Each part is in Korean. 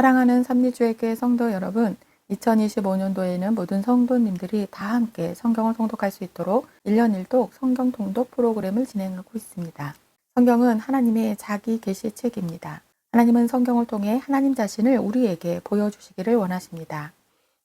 사랑하는 삼리주의교회 성도 여러분, 2025년도에는 모든 성도님들이 다 함께 성경을 통독할 수 있도록 1년 1독 성경 통독 프로그램을 진행하고 있습니다. 성경은 하나님의 자기 계시 책입니다. 하나님은 성경을 통해 하나님 자신을 우리에게 보여주시기를 원하십니다.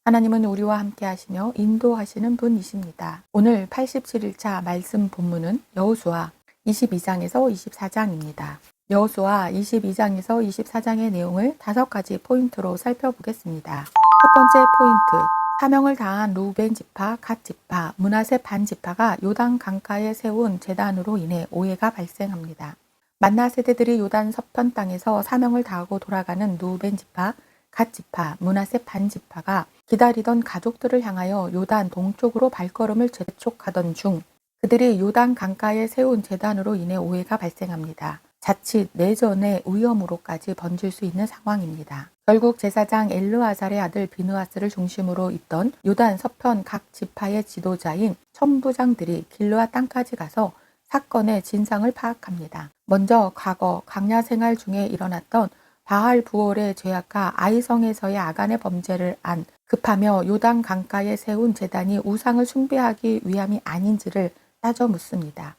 하나님은 우리와 함께 하시며 인도하시는 분이십니다. 오늘 87일차 말씀 본문은 여호수아 22장에서 24장입니다. 여호수아 22장에서 24장의 내용을 다섯 가지 포인트로 살펴보겠습니다. 첫 번째 포인트. 사명을 다한 루벤 지파, 갓 지파, 문하세 반 지파가 요단 강가에 세운 재단으로 인해 오해가 발생합니다. 만나 세대들이 요단 서편 땅에서 사명을 다하고 돌아가는 루벤 지파, 갓 지파, 문하세 반 지파가 기다리던 가족들을 향하여 요단 동쪽으로 발걸음을 재촉하던 중 그들이 요단 강가에 세운 재단으로 인해 오해가 발생합니다. 자칫 내전의 위험으로까지 번질 수 있는 상황입니다. 결국 제사장 엘르아살의 아들 비느아스를 중심으로 있던 요단 서편 각 지파의 지도자인 천부장들이 길르아 땅까지 가서 사건의 진상을 파악합니다. 먼저 과거 강야 생활 중에 일어났던 바알 부올의 죄악과 아이성에서의 아간의 범죄를 안 급하며 요단 강가에 세운 재단이 우상을 숭배하기 위함이 아닌지를 따져 묻습니다.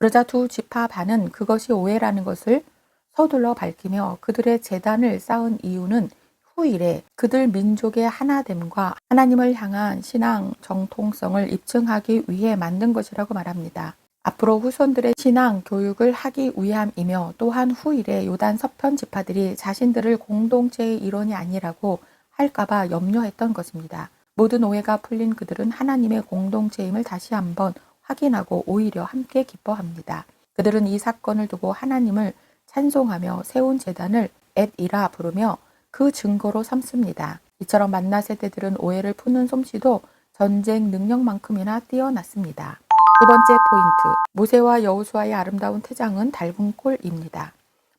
그러자 두 지파 반은 그것이 오해라는 것을 서둘러 밝히며 그들의 재단을 쌓은 이유는 후일에 그들 민족의 하나됨과 하나님을 향한 신앙 정통성을 입증하기 위해 만든 것이라고 말합니다. 앞으로 후손들의 신앙 교육을 하기 위함이며 또한 후일에 요단 서편 지파들이 자신들을 공동체의 일원이 아니라고 할까봐 염려했던 것입니다. 모든 오해가 풀린 그들은 하나님의 공동체임을 다시 한번 확인하고 오히려 함께 기뻐합니다. 그들은 이 사건을 두고 하나님을 찬송하며 세운 재단을 엣이라 부르며 그 증거로 삼습니다. 이처럼 만나 세대들은 오해를 푸는 솜씨도 전쟁 능력만큼이나 뛰어났습니다. 두 번째 포인트. 모세와 여호수아의 아름다운 태장은 닮은 꼴입니다.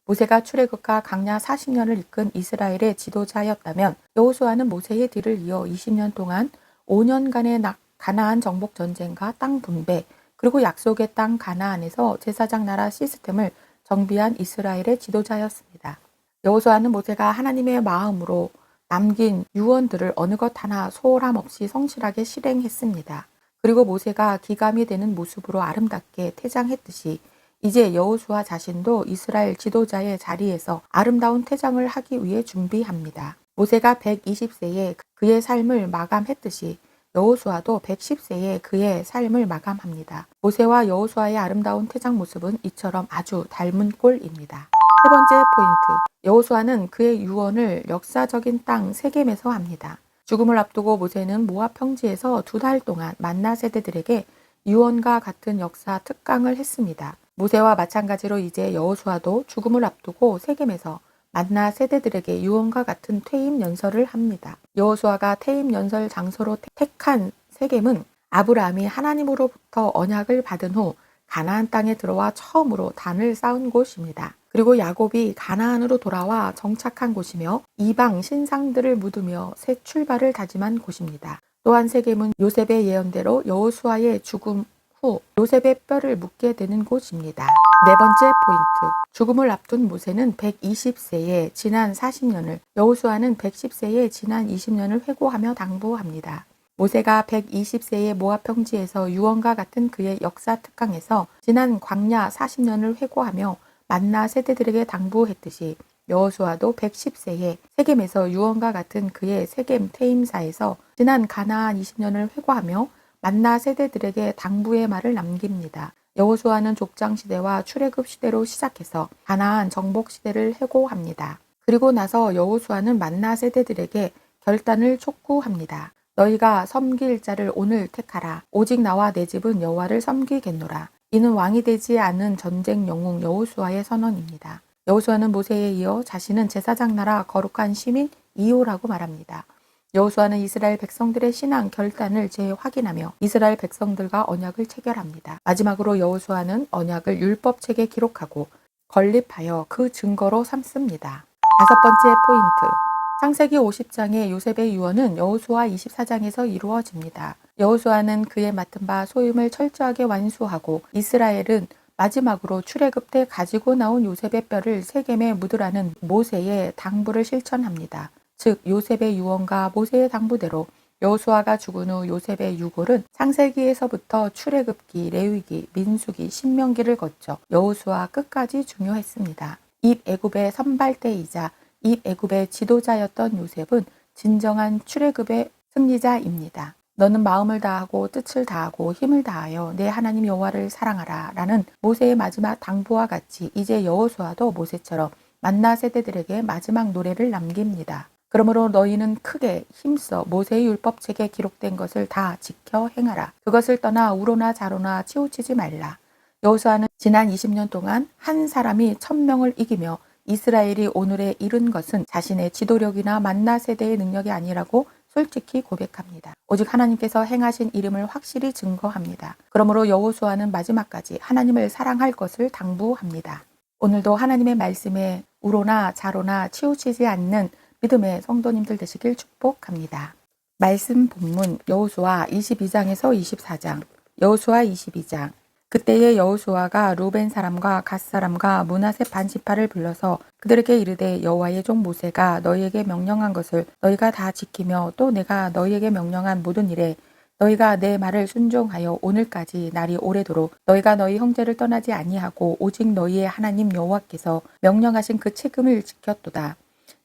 모세가 출애굽과 강야 40년을 이끈 이스라엘의 지도자였다면 여호수아는 모세의 뒤를 이어 20년 동안 5년간의 가나안 정복 전쟁과 땅 분배 그리고 약속의 땅 가나안에서 제사장 나라 시스템을 정비한 이스라엘의 지도자였습니다. 여호수아는 모세가 하나님의 마음으로 남긴 유언들을 어느 것 하나 소홀함 없이 성실하게 실행했습니다. 그리고 모세가 기감이 되는 모습으로 아름답게 퇴장했듯이 이제 여호수아 자신도 이스라엘 지도자의 자리에서 아름다운 퇴장을 하기 위해 준비합니다. 모세가 120세에 그의 삶을 마감했듯이 여호수아도 110세에 그의 삶을 마감합니다. 모세와 여호수아의 아름다운 퇴장 모습은 이처럼 아주 닮은 꼴입니다. 세 번째 포인트. 여호수아는 그의 유언을 역사적인 땅 세겜에서 합니다. 죽음을 앞두고 모세는 모압 평지에서 두 달 동안 만나 세대들에게 유언과 같은 역사 특강을 했습니다. 모세와 마찬가지로 이제 여호수아도 죽음을 앞두고 세겜에서 만나 세대들에게 유언과 같은 퇴임 연설을 합니다. 여호수아가 퇴임 연설 장소로 택한 세겜은 아브라함이 하나님으로부터 언약을 받은 후 가나안 땅에 들어와 처음으로 단을 쌓은 곳입니다. 그리고 야곱이 가나안으로 돌아와 정착한 곳이며 이방 신상들을 묻으며 새 출발을 다짐한 곳입니다. 또한 세겜은 요셉의 예언대로 여호수아의 죽음 후 요셉의 뼈를 묻게 되는 곳입니다. 네 번째 포인트. 죽음을 앞둔 모세는 120세에 지난 40년을, 여호수아는 110세에 지난 20년을 회고하며 당부합니다. 모세가 120세의 모압 평지에서 유언과 같은 그의 역사 특강에서 지난 광야 40년을 회고하며 만나 세대들에게 당부했듯이 여호수아도 110세에 세겜에서 유언과 같은 그의 세겜 퇴임사에서 지난 가나안 20년을 회고하며 만나 세대들에게 당부의 말을 남깁니다. 여호수아는 족장 시대와 출애굽 시대로 시작해서 가나안 정복 시대를 해고합니다. 그리고 나서 여호수아는 만나 세대들에게 결단을 촉구합니다. 너희가 섬길 자를 오늘 택하라. 오직 나와 내 집은 여호와를 섬기겠노라. 이는 왕이 되지 않은 전쟁 영웅 여호수아의 선언입니다. 여호수아는 모세에 이어 자신은 제사장 나라 거룩한 시민 이호라고 말합니다. 여호수아는 이스라엘 백성들의 신앙 결단을 재확인하며 이스라엘 백성들과 언약을 체결합니다. 마지막으로 여호수아는 언약을 율법책에 기록하고 건립하여 그 증거로 삼습니다. 다섯 번째 포인트. 창세기 50장의 요셉의 유언은 여호수아 24장에서 이루어집니다. 여호수아는 그의 맡은 바 소임을 철저하게 완수하고 이스라엘은 마지막으로 출애굽 때 가지고 나온 요셉의 뼈를 세겜에 묻으라는 모세의 당부를 실천합니다. 즉 요셉의 유언과 모세의 당부대로 여호수아가 죽은 후 요셉의 유골은 창세기에서부터 출애굽기, 레위기, 민수기, 신명기를 거쳐 여호수아 끝까지 중요했습니다. 입 애굽의 선발대이자 입 애굽의 지도자였던 요셉은 진정한 출애굽의 승리자입니다. 너는 마음을 다하고 뜻을 다하고 힘을 다하여 내 하나님 여호와를 사랑하라 라는 모세의 마지막 당부와 같이 이제 여호수아도 모세처럼 만나 세대들에게 마지막 노래를 남깁니다. 그러므로 너희는 크게 힘써 모세의 율법책에 기록된 것을 다 지켜 행하라. 그것을 떠나 우로나 자로나 치우치지 말라. 여호수아는 지난 20년 동안 한 사람이 천명을 이기며 이스라엘이 오늘에 이른 것은 자신의 지도력이나 만나 세대의 능력이 아니라고 솔직히 고백합니다. 오직 하나님께서 행하신 이름을 확실히 증거합니다. 그러므로 여호수아는 마지막까지 하나님을 사랑할 것을 당부합니다. 오늘도 하나님의 말씀에 우로나 자로나 치우치지 않는 믿음의 성도님들 되시길 축복합니다. 말씀 본문 여호수아 22장에서 24장 여호수아 22장 그때의 여호수아가 루벤 사람과 갓 사람과 문하세 반지파를 불러서 그들에게 이르되 여호와의 종 모세가 너희에게 명령한 것을 너희가 다 지키며 또 내가 너희에게 명령한 모든 일에 너희가 내 말을 순종하여 오늘까지 날이 오래도록 너희가 너희 형제를 떠나지 아니하고 오직 너희의 하나님 여호와께서 명령하신 그 책임을 지켰도다.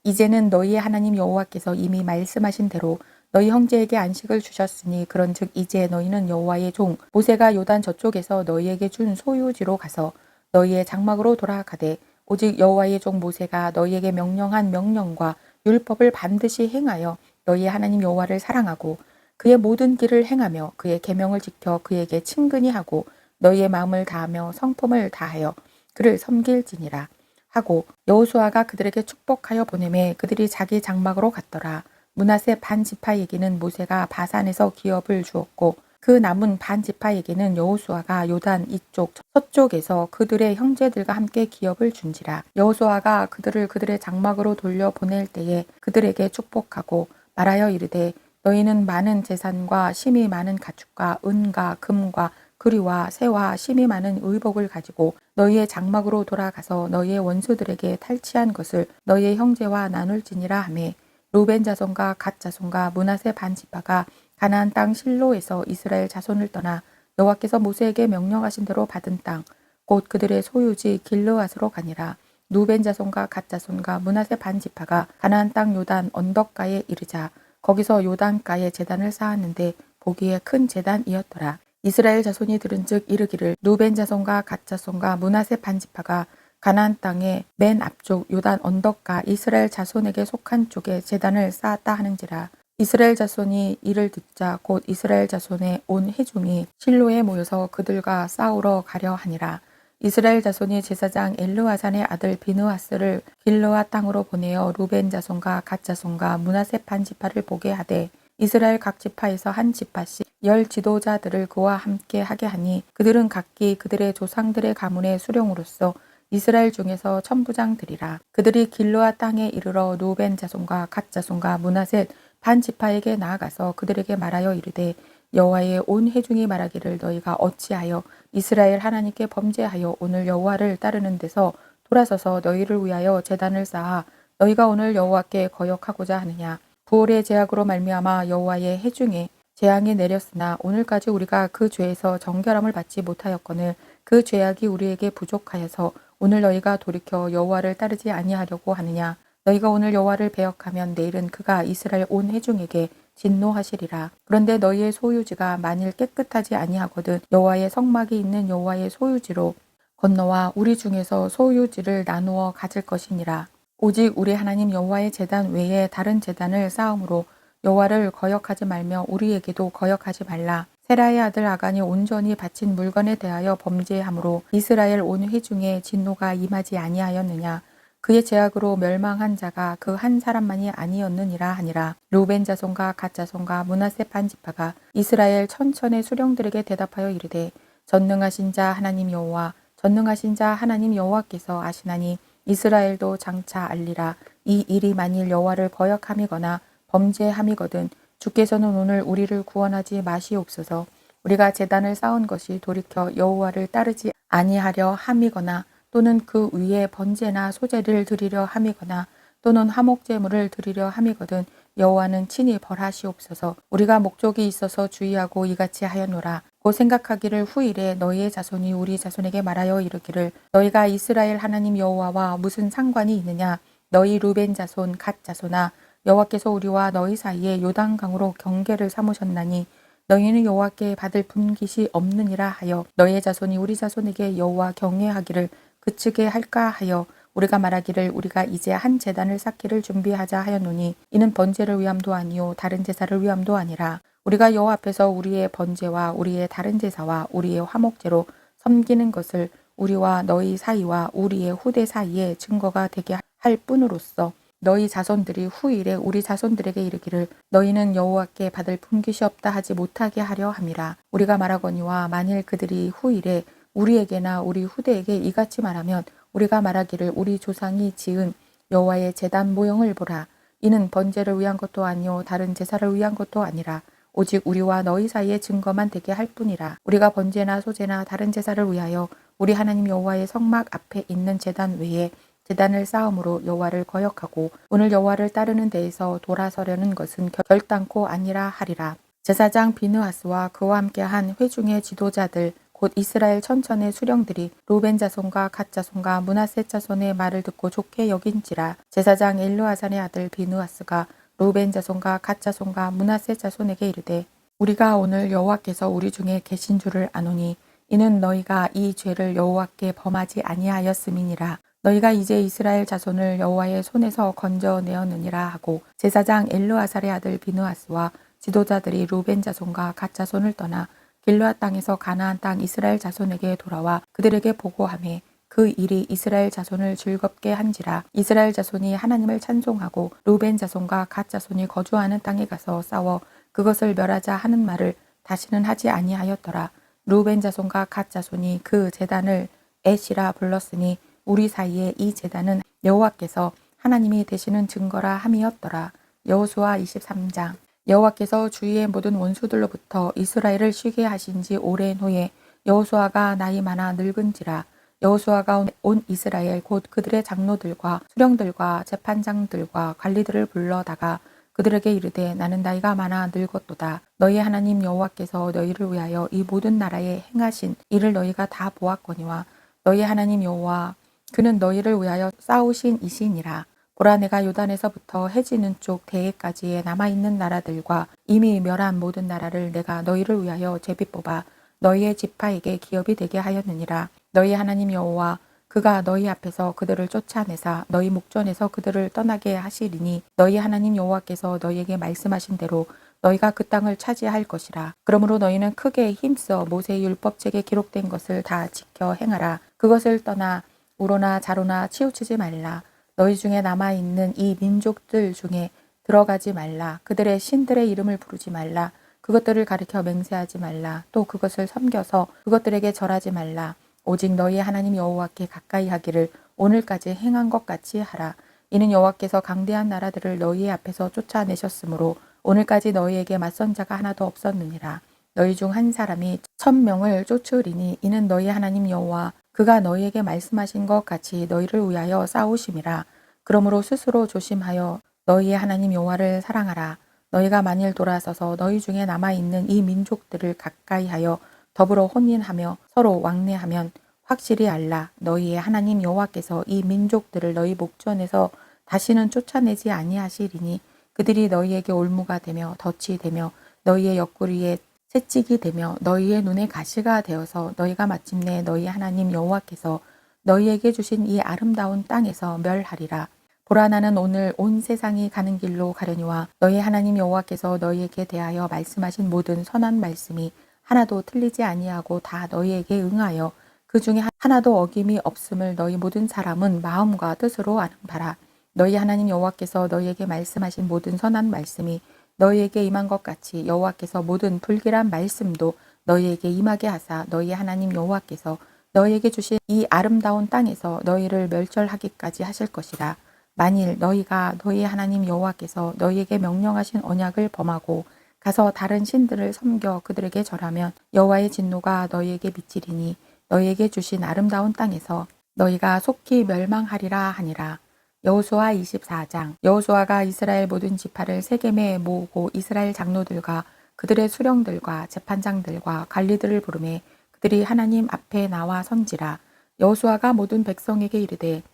이제는 너희의 하나님 여호와께서 이미 말씀하신 대로 너희 형제에게 안식을 주셨으니 그런즉 이제 너희는 여호와의 종 모세가 요단 저쪽에서 너희에게 준 소유지로 가서 너희의 장막으로 돌아가되 오직 여호와의 종 모세가 너희에게 명령한 명령과 율법을 반드시 행하여 너희의 하나님 여호와를 사랑하고 그의 모든 길을 행하며 그의 계명을 지켜 그에게 친근히 하고 너희의 마음을 다하며 성품을 다하여 그를 섬길지니라 하고 여호수아가 그들에게 축복하여 보내매 그들이 자기 장막으로 갔더라. 문하세 반 지파에게는 모세가 바산에서 기업을 주었고 그 남은 반 지파에게는 여호수아가 요단 이쪽 서쪽에서 그들의 형제들과 함께 기업을 준지라 여호수아가 그들을 그들의 장막으로 돌려 보낼 때에 그들에게 축복하고 말하여 이르되 너희는 많은 재산과 심이 많은 가축과 은과 금과 그리와 새와 심이 많은 의복을 가지고 너희의 장막으로 돌아가서 너희의 원수들에게 탈취한 것을 너희의 형제와 나눌지니라 하매. 루벤 자손과 갓 자손과 문하세 반 지파가 가나안 땅 실로에서 이스라엘 자손을 떠나 여호와께서 모세에게 명령하신 대로 받은 땅 곧 그들의 소유지 길르앗으로 가니라. 루벤 자손과 갓 자손과 문하세 반 지파가 가나안 땅 요단 언덕가에 이르자 거기서 요단가에 제단을 쌓았는데 보기에 큰 제단이었더라 이스라엘 자손이 들은즉 이르기를 루벤 자손과 갓 자손과 문하세 반지파가 가나안 땅의 맨 앞쪽 요단 언덕가 이스라엘 자손에게 속한 쪽에 제단을 쌓았다 하는지라 이스라엘 자손이 이를 듣자 곧 이스라엘 자손의 온 회중이 실로에 모여서 그들과 싸우러 가려 하니라. 이스라엘 자손이 제사장 엘르와산의 아들 비느하스를 길르와 땅으로 보내어 루벤 자손과 갓 자손과 문하세 반지파를 보게 하되 이스라엘 각 지파에서 한 지파씩 열 지도자들을 그와 함께 하게 하니 그들은 각기 그들의 조상들의 가문의 수령으로서 이스라엘 중에서 천부장들이라. 그들이 길로아 땅에 이르러 루벤 자손과 갓 자손과 문하셋 반 지파에게 나아가서 그들에게 말하여 이르되 여호와의 온 회중이 말하기를 너희가 어찌하여 이스라엘 하나님께 범죄하여 오늘 여호와를 따르는 데서 돌아서서 너희를 위하여 재단을 쌓아 너희가 오늘 여호와께 거역하고자 하느냐 부월의 제약으로 말미암아 여호와의 해중에 재앙이 내렸으나 오늘까지 우리가 그 죄에서 정결함을 받지 못하였거늘 그 죄악이 우리에게 부족하여서 오늘 너희가 돌이켜 여호와를 따르지 아니하려고 하느냐? 너희가 오늘 여호와를 배역하면 내일은 그가 이스라엘 온 회중에게 진노하시리라. 그런데 너희의 소유지가 만일 깨끗하지 아니하거든 여호와의 성막이 있는 여호와의 소유지로 건너와 우리 중에서 소유지를 나누어 가질 것이니라 오직 우리 하나님 여호와의 재단 외에 다른 재단을 쌓음으로 여호와를 거역하지 말며 우리에게도 거역하지 말라. 세라의 아들 아간이 온전히 바친 물건에 대하여 범죄함으로 이스라엘 온 회중에 진노가 임하지 아니하였느냐. 그의 제약으로 멸망한 자가 그 한 사람만이 아니었느니라 하니라. 루벤 자손과 갓 자손과 문하세 반지파가 이스라엘 천천의 수령들에게 대답하여 이르되 전능하신 자 하나님 여호와 전능하신 자 하나님 여호와께서 아시나니 이스라엘도 장차 알리라. 이 일이 만일 여호와를 거역함이거나 범죄함이거든 주께서는 오늘 우리를 구원하지 마시옵소서. 우리가 재단을 쌓은 것이 돌이켜 여호와를 따르지 아니하려 함이거나 또는 그 위에 번제나 소제를 드리려 함이거나 또는 화목 제물을 드리려 함이거든 여호와는 친히 벌하시옵소서 우리가 목적이 있어서 주의하고 이같이 하였노라 곧 생각하기를 후일에 너희의 자손이 우리 자손에게 말하여 이르기를 너희가 이스라엘 하나님 여호와와 무슨 상관이 있느냐? 너희 루벤 자손 갓 자손아 여호와께서 우리와 너희 사이에 요단 강으로 경계를 삼으셨나니 너희는 여호와께 받을 분깃이 없느니라 하여 너희의 자손이 우리 자손에게 여호와 경외하기를 그치게 할까 하여 우리가 말하기를 우리가 이제 한 제단을 쌓기를 준비하자 하였노니 이는 번제를 위함도 아니요 다른 제사를 위함도 아니라 우리가 여호와 앞에서 우리의 번제와 우리의 다른 제사와 우리의 화목제로 섬기는 것을 우리와 너희 사이와 우리의 후대 사이에 증거가 되게 할 뿐으로써 너희 자손들이 후일에 우리 자손들에게 이르기를 너희는 여호와께 받을 분깃이 없다 하지 못하게 하려 함이라. 우리가 말하거니와 만일 그들이 후일에 우리에게나 우리 후대에게 이같이 말하면 우리가 말하기를 우리 조상이 지은 여호와의 제단 모형을 보라. 이는 번제를 위한 것도 아니요 다른 제사를 위한 것도 아니라 오직 우리와 너희 사이에 증거만 되게 할 뿐이라. 우리가 번제나 소제나 다른 제사를 위하여 우리 하나님 여호와의 성막 앞에 있는 제단 외에 제단을 쌓음으로 여호와를 거역하고 오늘 여호와를 따르는 데에서 돌아서려는 것은 결단코 아니라 하리라. 제사장 비느하스와 그와 함께한 회중의 지도자들 곧 이스라엘 천천의 수령들이 로벤 자손과 갓 자손과 문하세 자손의 말을 듣고 좋게 여긴지라. 제사장 엘르아산의 아들 비누아스가 로벤 자손과 갓 자손과 문하세 자손에게 이르되 우리가 오늘 여호와께서 우리 중에 계신 줄을 아노니 이는 너희가 이 죄를 여호와께 범하지 아니하였음이니라. 너희가 이제 이스라엘 자손을 여호와의 손에서 건져내었느니라 하고 제사장 엘르아살의 아들 비누아스와 지도자들이 루벤 자손과 갓 자손을 떠나 길르앗 땅에서 가나안 땅 이스라엘 자손에게 돌아와 그들에게 보고하매 그 일이 이스라엘 자손을 즐겁게 한지라 이스라엘 자손이 하나님을 찬송하고 루벤 자손과 갓 자손이 거주하는 땅에 가서 싸워 그것을 멸하자 하는 말을 다시는 하지 아니하였더라. 루벤 자손과 갓 자손이 그 제단을 에시라 불렀으니 우리 사이에 이 제단은 여호와께서 하나님이 되시는 증거라 함이었더라. 여호수아 23장. 여호와께서 주위의 모든 원수들로부터 이스라엘을 쉬게 하신 지 오랜 후에 여호수아가 나이 많아 늙은지라 여호수아가 온 이스라엘 곧 그들의 장로들과 수령들과 재판장들과 관리들을 불러다가 그들에게 이르되 나는 나이가 많아 늙었도다. 너희 하나님 여호와께서 너희를 위하여 이 모든 나라에 행하신 일을 너희가 다 보았거니와 너희 하나님 여호와 그는 너희를 위하여 싸우신 이시니라. 보라 내가 요단에서부터 해지는 쪽 대해까지의 남아있는 나라들과 이미 멸한 모든 나라를 내가 너희를 위하여 제비 뽑아 너희의 지파에게 기업이 되게 하였느니라 너희 하나님 여호와 그가 너희 앞에서 그들을 쫓아내사 너희 목전에서 그들을 떠나게 하시리니 너희 하나님 여호와께서 너희에게 말씀하신 대로 너희가 그 땅을 차지할 것이라 그러므로 너희는 크게 힘써 모세의 율법책에 기록된 것을 다 지켜 행하라 그것을 떠나 우로나 자로나 치우치지 말라 너희 중에 남아 있는 이 민족들 중에 들어가지 말라. 그들의 신들의 이름을 부르지 말라. 그것들을 가리켜 맹세하지 말라. 또 그것을 섬겨서 그것들에게 절하지 말라. 오직 너희 하나님 여호와께 가까이 하기를 오늘까지 행한 것 같이 하라. 이는 여호와께서 강대한 나라들을 너희 앞에서 쫓아내셨으므로 오늘까지 너희에게 맞선 자가 하나도 없었느니라. 너희 중 한 사람이 천 명을 쫓으리니 이는 너희 하나님 여호와 그가 너희에게 말씀하신 것 같이 너희를 위하여 싸우심이라. 그러므로 스스로 조심하여 너희의 하나님 여호와를 사랑하라. 너희가 만일 돌아서서 너희 중에 남아 있는 이 민족들을 가까이 하여 더불어 혼인하며 서로 왕래하면 확실히 알라. 너희의 하나님 여호와께서 이 민족들을 너희 목전에서 다시는 쫓아내지 아니하시리니 그들이 너희에게 올무가 되며 덫이 되며 너희의 옆구리에 채찍이 되며 너희의 눈에 가시가 되어서 너희가 마침내 너희 하나님 여호와께서 너희에게 주신 이 아름다운 땅에서 멸하리라. 보라 나는 오늘 온 세상이 가는 길로 가려니와 너희 하나님 여호와께서 너희에게 대하여 말씀하신 모든 선한 말씀이 하나도 틀리지 아니하고 다 너희에게 응하여 그 중에 하나도 어김이 없음을 너희 모든 사람은 마음과 뜻으로 아는 바라. 너희 하나님 여호와께서 너희에게 말씀하신 모든 선한 말씀이 너희에게 임한 것 같이 여호와께서 모든 불길한 말씀도 너희에게 임하게 하사 너희 하나님 여호와께서 너희에게 주신 이 아름다운 땅에서 너희를 멸절하기까지 하실 것이라. 만일 너희가 너희 하나님 여호와께서 너희에게 명령하신 언약을 범하고 가서 다른 신들을 섬겨 그들에게 절하면 여호와의 진노가 너희에게 미치리니 너희에게 주신 아름다운 땅에서 너희가 속히 멸망하리라 하니라. 여호수아 24장 여호수아가 이스라엘 모든 지파를 세겜에 모으고 이스라엘 장로들과 그들의 수령들과 재판장들과 관리들을 부르매 그들이 하나님 앞에 나와 선지라 여호수아가 모든 백성에게 이르되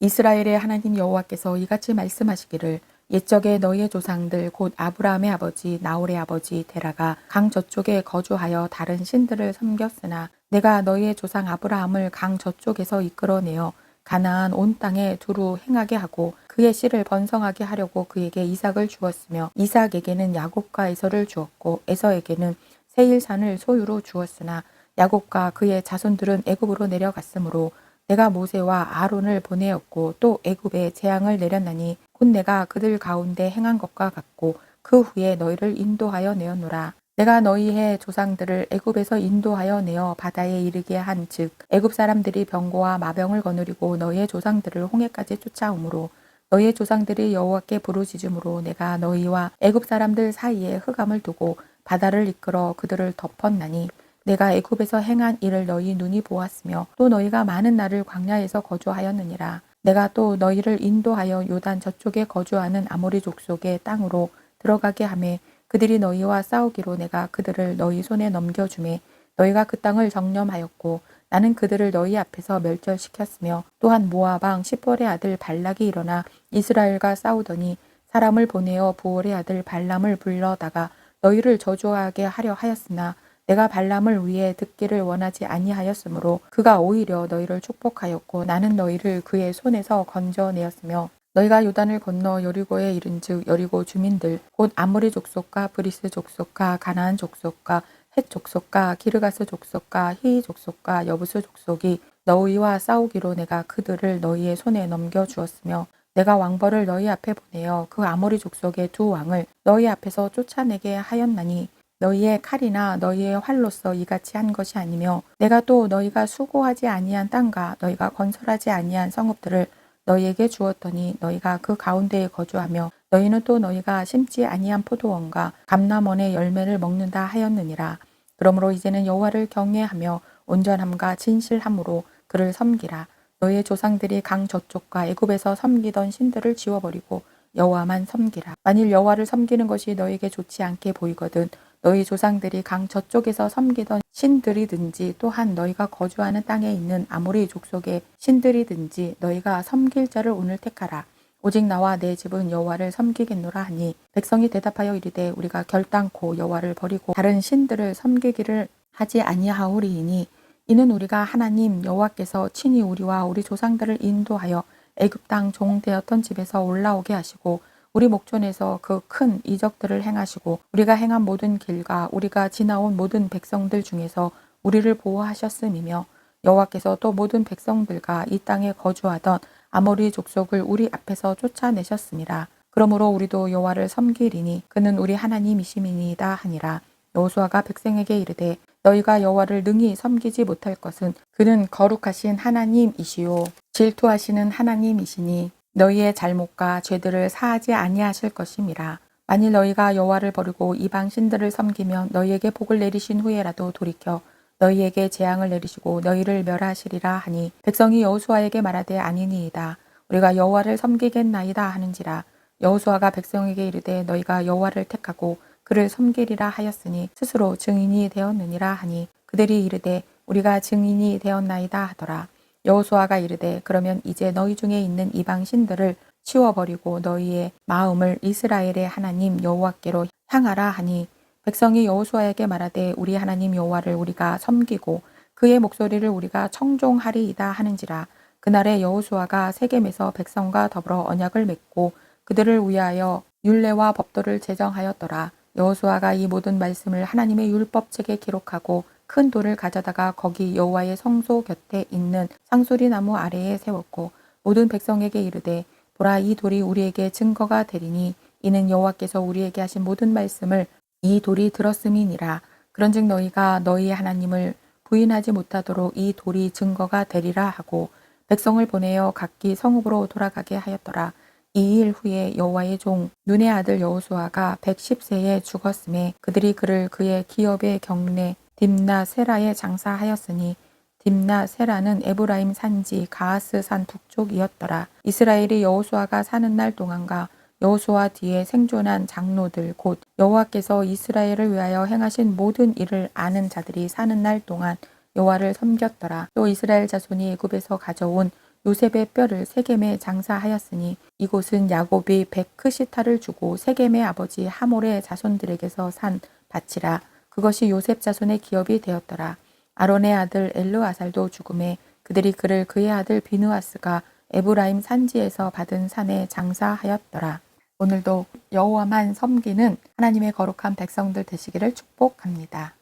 이스라엘의 하나님 여호와께서 이같이 말씀하시기를 옛적에 너희의 조상들 곧 아브라함의 아버지 나홀의 아버지 데라가 강 저쪽에 거주하여 다른 신들을 섬겼으나 내가 너희의 조상 아브라함을 강 저쪽에서 이끌어내어 가나안 온 땅에 두루 행하게 하고 그의 씨를 번성하게 하려고 그에게 이삭을 주었으며 이삭에게는 야곱과 에서를 주었고 에서에게는 세일산을 소유로 주었으나 야곱과 그의 자손들은 애굽으로 내려갔으므로 내가 모세와 아론을 보내었고 또 애굽에 재앙을 내렸나니 곧 내가 그들 가운데 행한 것과 같고 그 후에 너희를 인도하여 내었노라. 내가 너희의 조상들을 애굽에서 인도하여 내어 바다에 이르게 한즉 애굽 사람들이 병고와 마병을 거느리고 너희의 조상들을 홍해까지 쫓아오므로 너희의 조상들이 여호와께 부르짖음으로 내가 너희와 애굽 사람들 사이에 흑암을 두고 바다를 이끌어 그들을 덮었나니 내가 애굽에서 행한 일을 너희 눈이 보았으며 또 너희가 많은 날을 광야에서 거주하였느니라 내가 또 너희를 인도하여 요단 저쪽에 거주하는 아모리 족속의 땅으로 들어가게 하매 그들이 너희와 싸우기로 내가 그들을 너희 손에 넘겨주매 너희가 그 땅을 정념하였고 나는 그들을 너희 앞에서 멸절시켰으며 또한 모아방 시벌의 아들 발락이 일어나 이스라엘과 싸우더니 사람을 보내어 부올의 아들 발람을 불러다가 너희를 저주하게 하려 하였으나 내가 발람을 위해 듣기를 원하지 아니하였으므로 그가 오히려 너희를 축복하였고 나는 너희를 그의 손에서 건져내었으며 너희가 요단을 건너 여리고에 이른즉 여리고 주민들 곧 아모리 족속과 브리스 족속과 가나안 족속과 헷 족속과 기르가스 족속과 히 족속과 여부스 족속이 너희와 싸우기로 내가 그들을 너희의 손에 넘겨 주었으며 내가 왕벌을 너희 앞에 보내어 그 아모리 족속의 두 왕을 너희 앞에서 쫓아내게 하였나니 너희의 칼이나 너희의 활로서 이같이 한 것이 아니며 내가 또 너희가 수고하지 아니한 땅과 너희가 건설하지 아니한 성읍들을 너희에게 주었더니 너희가 그 가운데에 거주하며 너희는 또 너희가 심지 아니한 포도원과 감남원의 열매를 먹는다 하였느니라. 그러므로 이제는 여호와를 경외하며 온전함과 진실함으로 그를 섬기라. 너희의 조상들이 강 저쪽과 애굽에서 섬기던 신들을 지워버리고 여호와만 섬기라. 만일 여호와를 섬기는 것이 너희에게 좋지 않게 보이거든 너희 조상들이 강 저쪽에서 섬기던 신들이든지 또한 너희가 거주하는 땅에 있는 아모리 족속의 신들이든지 너희가 섬길 자를 오늘 택하라. 오직 나와 내 집은 여호와를 섬기겠노라 하니 백성이 대답하여 이르되 우리가 결단코 여호와를 버리고 다른 신들을 섬기기를 하지 아니하오리이니 이는 우리가 하나님 여호와께서 친히 우리와 우리 조상들을 인도하여 애굽 땅 종되었던 집에서 올라오게 하시고 우리 목전에서 그 큰 이적들을 행하시고 우리가 행한 모든 길과 우리가 지나온 모든 백성들 중에서 우리를 보호하셨음이며 여호와께서 또 모든 백성들과 이 땅에 거주하던 아모리 족속을 우리 앞에서 쫓아내셨습니다. 그러므로 우리도 여호와를 섬기리니 그는 우리 하나님이심이니이다 하니라. 여호수아가 백성에게 이르되 너희가 여호와를 능히 섬기지 못할 것은 그는 거룩하신 하나님이시요 질투하시는 하나님이시니 너희의 잘못과 죄들을 사하지 아니하실 것임이라. 만일 너희가 여호와를 버리고 이방 신들을 섬기면 너희에게 복을 내리신 후에라도 돌이켜 너희에게 재앙을 내리시고 너희를 멸하시리라 하니 백성이 여호수아에게 말하되 아니니이다. 우리가 여호와를 섬기겠나이다 하는지라 여호수아가 백성에게 이르되 너희가 여호와를 택하고 그를 섬기리라 하였으니 스스로 증인이 되었느니라 하니 그들이 이르되 우리가 증인이 되었나이다 하더라. 여호수아가 이르되 그러면 이제 너희 중에 있는 이방 신들을 치워버리고 너희의 마음을 이스라엘의 하나님 여호와께로 향하라 하니 백성이 여호수아에게 말하되 우리 하나님 여호와를 우리가 섬기고 그의 목소리를 우리가 청종하리이다 하는지라. 그날에 여호수아가 세겜에서 백성과 더불어 언약을 맺고 그들을 위하여 율례와 법도를 제정하였더라. 여호수아가 이 모든 말씀을 하나님의 율법책에 기록하고 큰 돌을 가져다가 거기 여호와의 성소 곁에 있는 상수리 나무 아래에 세웠고 모든 백성에게 이르되 보라 이 돌이 우리에게 증거가 되리니 이는 여호와께서 우리에게 하신 모든 말씀을 이 돌이 들었음이니라. 그런즉 너희가 너희의 하나님을 부인하지 못하도록 이 돌이 증거가 되리라 하고 백성을 보내어 각기 성읍으로 돌아가게 하였더라. 이 일 후에 여호와의 종 눈의 아들 여호수아가 110세에 죽었음에 그들이 그를 그의 기업의 경내 딥나 세라에 장사하였으니 딥나 세라는 에브라임 산지 가하스 산 북쪽이었더라. 이스라엘이 여호수아가 사는 날 동안과 여호수아 뒤에 생존한 장로들 곧 여호와께서 이스라엘을 위하여 행하신 모든 일을 아는 자들이 사는 날 동안 여호와를 섬겼더라. 또 이스라엘 자손이 애굽에서 가져온 요셉의 뼈를 세겜에 장사하였으니 이곳은 야곱이 베크시타를 주고 세겜의 아버지 하몰의 자손들에게서 산 밭이라 그것이 요셉 자손의 기업이 되었더라. 아론의 아들 엘르아살도 죽음에 그들이 그를 그의 아들 비느하스가 에브라임 산지에서 받은 산에 장사하였더라. 오늘도 여호와만 섬기는 하나님의 거룩한 백성들 되시기를 축복합니다.